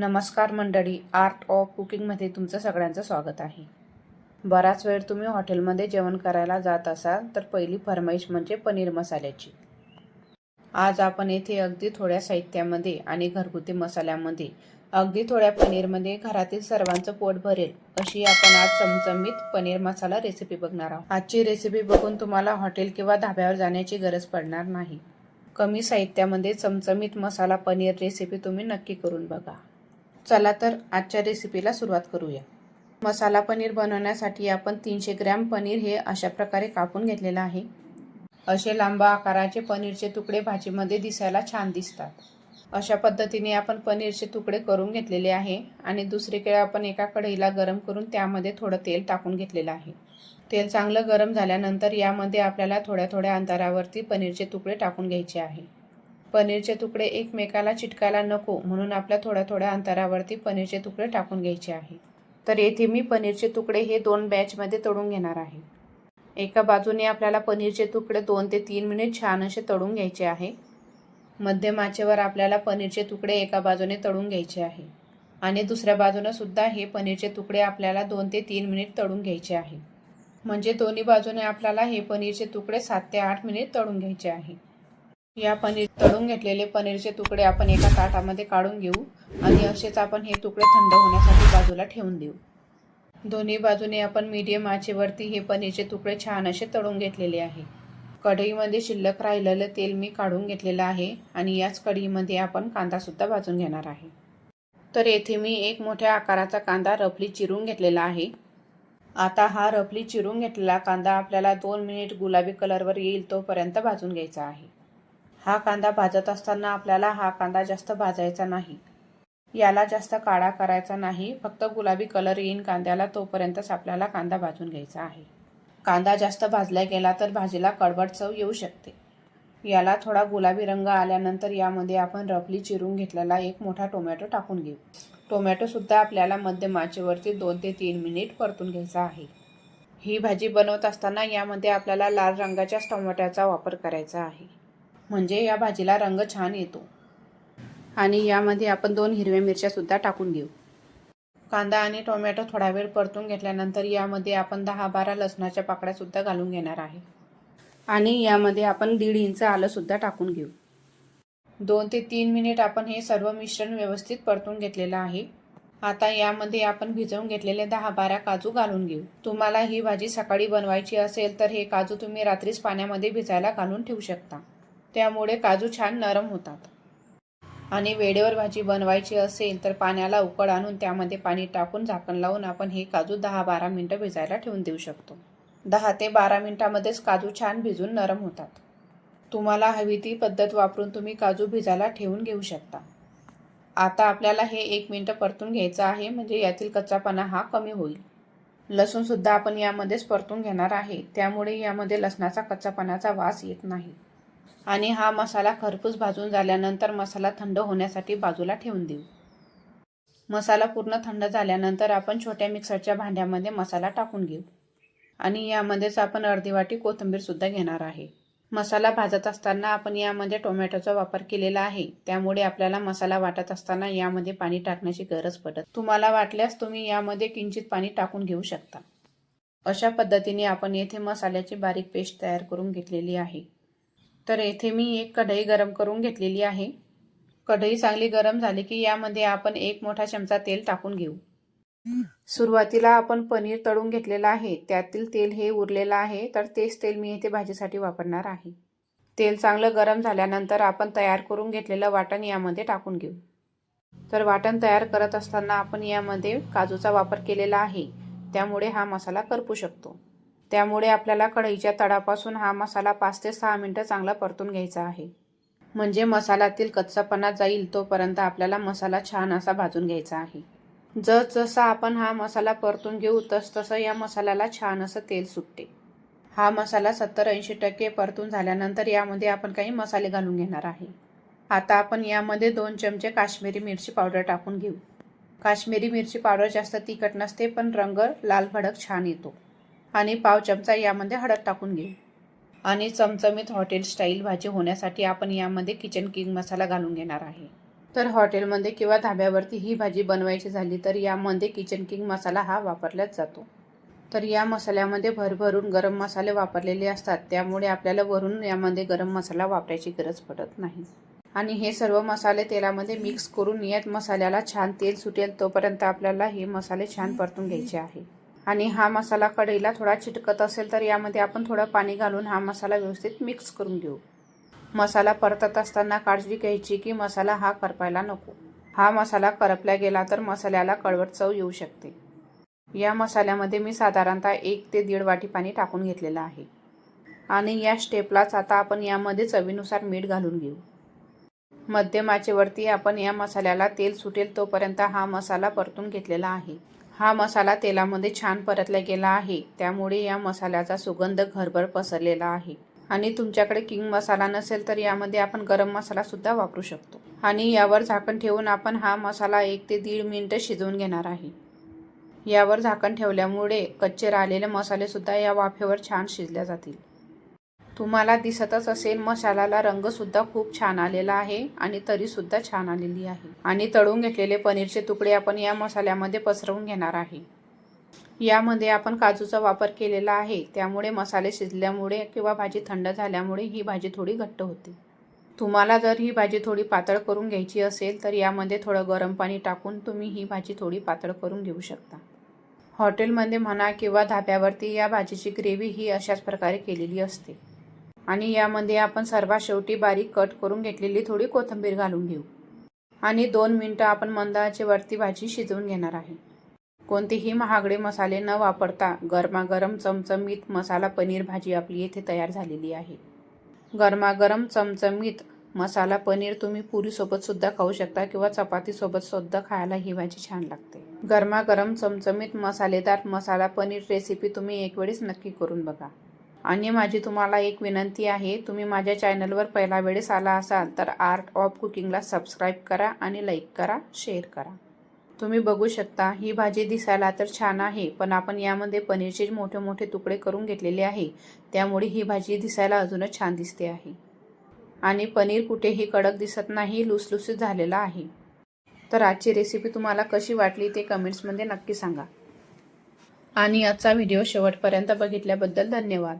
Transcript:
नमस्कार मंडळी art of कुकिंगमध्ये तुमचं सगळ्यांचं स्वागत आहे. बराच वेळ तुम्ही हॉटेलमध्ये जेवण करायला जात असाल तर पहिली फरमाईश म्हणजे पनीर मसाल्याची. आज आपण येथे अगदी थोड्या साहित्यामध्ये आणि घरगुती मसाल्यामध्ये अगदी थोड्या पनीरमध्ये घरातील सर्वांचं पोट भरेल अशी आपण आज चमचमीत पनीर मसाला रेसिपी बघणार आहोत. आजची रेसिपी बघून तुम्हाला हॉटेल किंवा धाब्यावर जाण्याची गरज पडणार नाही. कमी साहित्यामध्ये चमचमीत मसाला पनीर रेसिपी तुम्ही नक्की करून बघा. चला तर आजच्या रेसिपीला सुरुवात करूया. मसाला पनीर बनवण्यासाठी आपण तीनशे ग्रॅम पनीर हे अशा प्रकारे कापून घेतलेलं आहे. असे लांब आकाराचे पनीरचे तुकडे भाजीमध्ये दिसायला छान दिसतात. अशा पद्धतीने आपण पनीरचे तुकडे करून घेतलेले आहे आणि दुसरीकडे आपण एका कढईला गरम करून त्यामध्ये थोडं तेल टाकून घेतलेलं आहे. तेल चांगलं गरम झाल्यानंतर यामध्ये आपल्याला थोड्या थोड्या अंतरावरती पनीरचे तुकडे टाकून घ्यायचे आहे. पनीरचे तुकडे एकमेकाला चिटकायला नको म्हणून आपल्या थोड्या थोड्या अंतरावरती पनीरचे तुकडे टाकून घ्यायचे आहे. तर येथे मी पनीरचे तुकडे हे दोन बॅचमध्ये तळून घेणार आहे. एका बाजूने आपल्याला पनीरचे तुकडे दोन ते तीन मिनिट छान असे तळून घ्यायचे आहे. मध्यम आचेवर आपल्याला पनीरचे तुकडे एका बाजूने तळून घ्यायचे आहे. आणि दुसऱ्या बाजूने सुद्धा हे पनीरचे तुकडे आपल्याला दोन ते तीन मिनिट तळून घ्यायचे आहे. म्हणजे दोन्ही बाजूने आपल्याला हे पनीरचे तुकडे सात ते आठ मिनिट तळून घ्यायचे आहे. या पनीर तळून घेतलेले पनीरचे तुकडे आपण एका ताटामध्ये काढून घेऊ आणि असेच आपण हे तुकडे थंड होण्यासाठी बाजूला ठेवून देऊ. दोन्ही बाजूने आपण मीडियम आचेवरती हे पनीरचे तुकडे छान असे तळून घेतलेले आहे. कढईमध्ये शिल्लक राहिलेलं तेल मी काढून घेतलेलं आहे आणि याच कढईमध्ये आपण कांदासुद्धा भाजून घेणार आहे. तर येथे मी एक मोठ्या आकाराचा कांदा रफली चिरून घेतलेला आहे. आता हा रफली चिरून घेतलेला कांदा आपल्याला दोन मिनिट गुलाबी कलरवर येईल तोपर्यंत भाजून घ्यायचा आहे. हा कांदा भाजत असताना आपल्याला हा कांदा जास्त भाजायचा नाही. याला जास्त काळा करायचा नाही फक्त गुलाबी कलर येईन कांद्याला तोपर्यंतच आपल्याला कांदा भाजून घ्यायचा आहे. कांदा जास्त भाजला गेला तर भाजीला कडवट चव येऊ शकते. याला थोडा गुलाबी रंग आल्यानंतर यामध्ये आपण रफली चिरून घेतलेला एक मोठा टोमॅटो टाकून घेऊ. टोमॅटोसुद्धा आपल्याला मध्यम आचेवरती दोन ते तीन मिनिट परतून घ्यायचा आहे. ही भाजी बनवत असताना यामध्ये आपल्याला लाल रंगाच्याच टोमॅटोचा वापर करायचा आहे. म्हणजे या भाजीला रंग छान येतो. आणि यामध्ये आपण दोन हिरव्या मिरच्यासुद्धा टाकून घेऊ. कांदा आणि टोमॅटो थोडा वेळ परतून घेतल्यानंतर यामध्ये आपण दहा बारा लसणाच्या पाकळ्यासुद्धा घालून घेणार आहे. आणि यामध्ये आपण दीड इंच आलंसुद्धा टाकून घेऊ. दोन ते तीन मिनिट आपण हे सर्व मिश्रण व्यवस्थित परतून घेतलेलं आहे. आता यामध्ये आपण भिजवून घेतलेले दहा बारा काजू घालून घेऊ. तुम्हाला ही भाजी सकाळी बनवायची असेल तर हे काजू तुम्ही रात्रीच पाण्यामध्ये भिजायला घालून ठेवू शकता. त्यामुळे काजू छान नरम होतात. आणि वेळेवर भाजी बनवायची असेल तर पाण्याला उकळ आणून त्यामध्ये पाणी टाकून झाकण लावून आपण हे काजू दहा बारा मिनटं भिजायला ठेवून देऊ शकतो. दहा ते बारा मिनटामध्येच काजू छान भिजून नरम होतात. तुम्हाला हवी ती पद्धत वापरून तुम्ही काजू भिजायला ठेवून घेऊ शकता. आता आपल्याला हे एक मिनटं परतून घ्यायचं आहे म्हणजे यातील कच्चापणा हा कमी होईल. लसूणसुद्धा आपण यामध्येच परतून घेणार आहे त्यामुळे यामध्ये लसणाचा कच्चापणाचा वास येत नाही. आणि हा मसाला खरपूस भाजून झाल्यानंतर मसाला थंड होण्यासाठी बाजूला ठेवून देऊ. मसाला पूर्ण थंड झाल्यानंतर आपण छोट्या मिक्सरच्या भांड्यामध्ये मसाला टाकून घेऊ. आणि यामध्येच आपण अर्धी वाटी कोथिंबीरसुद्धा घेणार आहे. मसाला भाजत असताना आपण यामध्ये टोमॅटोचा वापर केलेला आहे. त्यामुळे आपल्याला मसाला वाटत असताना यामध्ये पाणी टाकण्याची गरज पडत. तुम्हाला वाटल्यास तुम्ही यामध्ये किंचित पाणी टाकून घेऊ शकता. अशा पद्धतीने आपण येथे मसाल्याची बारीक पेस्ट तयार करून घेतलेली आहे. तर येथे मी एक कढई गरम करून घेतलेली आहे. कढई चांगली गरम झाली की यामध्ये आपण एक मोठा चमचा तेल टाकून घेऊ. सुरुवातीला आपण पनीर तळून घेतलेलं आहे. त्यातील तेल हे उरलेलं आहे. तर तेच तेल मी येथे भाजीसाठी वापरणार आहे. तेल चांगलं गरम झाल्यानंतर आपण तयार करून घेतलेलं वाटण यामध्ये टाकून घेऊ. तर वाटण तयार करत असताना आपण यामध्ये काजूचा वापर केलेला आहे. त्यामुळे हा मसाला करपू शकतो. त्यामुळे आपल्याला कढईच्या तळापासून हा मसाला पाच ते सहा मिनटं चांगला परतून घ्यायचा आहे. म्हणजे मसाल्यातील कच्चापणा जाईल तोपर्यंत आपल्याला मसाला छान असा भाजून घ्यायचा आहे. जसजसा आपण हा मसाला परतून घेऊ तसतसं या मसाल्याला छान असं तेल सुटते. हा मसाला सत्तर ऐंशी टक्के परतून झाल्यानंतर यामध्ये आपण काही मसाले घालून घेणार आहे. आता आपण यामध्ये दोन चमचे काश्मीरी मिरची पावडर टाकून घेऊ. काश्मीरी मिरची पावडर जास्त तिखट नसते पण रंग लाल भडक छान येतो. आणि पाव चमचा यामध्ये हळद टाकून घेऊ. आणि चमचमीत हॉटेल स्टाईल भाजी होण्यासाठी आपण यामध्ये किचन किंग मसाला घालून घेणार आहे. तर हॉटेलमध्ये किंवा धाब्यावरती ही भाजी बनवायची झाली तर यामध्ये किचन किंग मसाला हा वापरलाच जातो. तर या मसाल्यामध्ये भरभरून गरम मसाले वापरलेले असतात. त्यामुळे आपल्याला वरून यामध्ये गरम मसाला वापरायची गरज पडत नाही. आणि हे सर्व मसाले तेलामध्ये मिक्स करून यात मसाल्याला छान तेल सुटेल तोपर्यंत आपल्याला हे मसाले छान परतून घ्यायचे आहे. आणि हा मसाला कढईला थोडा चिटकत असेल तर यामध्ये आपण थोडं पाणी घालून हा मसाला व्यवस्थित मिक्स करून घेऊ. मसाला परतत असताना काळजी घ्यायची की मसाला हा करपायला नको. हा मसाला करपला गेला तर मसाल्याला कळवट चव येऊ शकते. या मसाल्यामध्ये मी साधारणतः एक ते दीड वाटी पाणी टाकून घेतलेलं आहे. आणि या स्टेपलाच आता आपण यामध्ये चवीनुसार मीठ घालून घेऊ. मध्यम आचेवरती आपण या मसाल्याला तेल सुटेल तोपर्यंत हा मसाला परतून घेतलेला आहे. हा मसाला तेलामध्ये छान परतला गेला आहे. त्यामुळे या मसाल्याचा सुगंध घरभर पसरलेला आहे. आणि तुमच्याकडे किंग मसाला नसेल तर यामध्ये आपण गरम मसाला सुद्धा वापरू शकतो. आणि यावर झाकण ठेवून आपण हा मसाला एक ते दीड मिनटं शिजवून घेणार आहे. यावर झाकण ठेवल्यामुळे कच्चे राहिलेले मसालेसुद्धा या वाफेवर छान शिजल्या जातील. तुम्हाला दिसतच असेल मसाल्याला रंग सुद्धा खूप छान आलेला आहे आणि तरी सुद्धा छान आलेली आहे. आणि तळून घेतलेले पनीरचे तुकडे आपण या मसाल्यामध्ये पसरवून घेणार आहे. यामध्ये आपण काजूचा वापर केलेला आहे. त्यामुळे मसाले शिजल्यामुळे किंवा भाजी थंड झाल्यामुळे ही भाजी थोडी घट्ट होते. तुम्हाला जर ही भाजी थोडी पातळ करून घ्यायची असेल तर यामध्ये थोडं गरम पाणी टाकून तुम्ही ही भाजी थोडी पातळ करून घेऊ शकता. हॉटेलमध्ये म्हणा किंवा धाब्यावरती या भाजीची ग्रेव्ही ही अशाच प्रकारे केलेली असते. आणि यामध्ये आपण सर्वात शेवटी बारीक कट करून घेतलेली थोडी कोथिंबीर घालून घेऊ. आणि दोन मिनटं आपण मंदाचे वरती भाजी शिजवून घेणार आहे. कोणतेही महागडे मसाले न वापरता गरमागरम चमचमीत मसाला पनीर भाजी आपली येथे तयार झालेली आहे. गरमागरम चमचमीत मसाला पनीर तुम्ही पुरीसोबत सुद्धा खाऊ शकता किंवा चपातीसोबत सुद्धा खायला ही भाजी छान लागते. गरमागरम चमचमीत मसालेदार मसाला पनीर रेसिपी तुम्ही एक वेळेस नक्की करून बघा. आणि माझी तुम्हाला एक विनंती आहे तुम्ही माझ्या चॅनलवर पहिला वेळेस आला असाल तर आर्ट ऑफ कुकिंगला सबस्क्राईब करा आणि लाईक करा शेअर करा. तुम्ही बघू शकता ही भाजी दिसायला तर छान आहे पण आपण यामध्ये पनीरचे मोठे मोठे तुकडे करून घेतलेले आहे. त्यामुळे ही भाजी दिसायला अजूनच छान दिसते आहे. आणि पनीर कुठेही कडक दिसत नाही लुसलुसीत झालेला आहे. तर आजची रेसिपी तुम्हाला कशी वाटली ते कमेंट्समध्ये नक्की सांगा. आणि आजचा व्हिडिओ शेवटपर्यंत बघितल्याबद्दल धन्यवाद.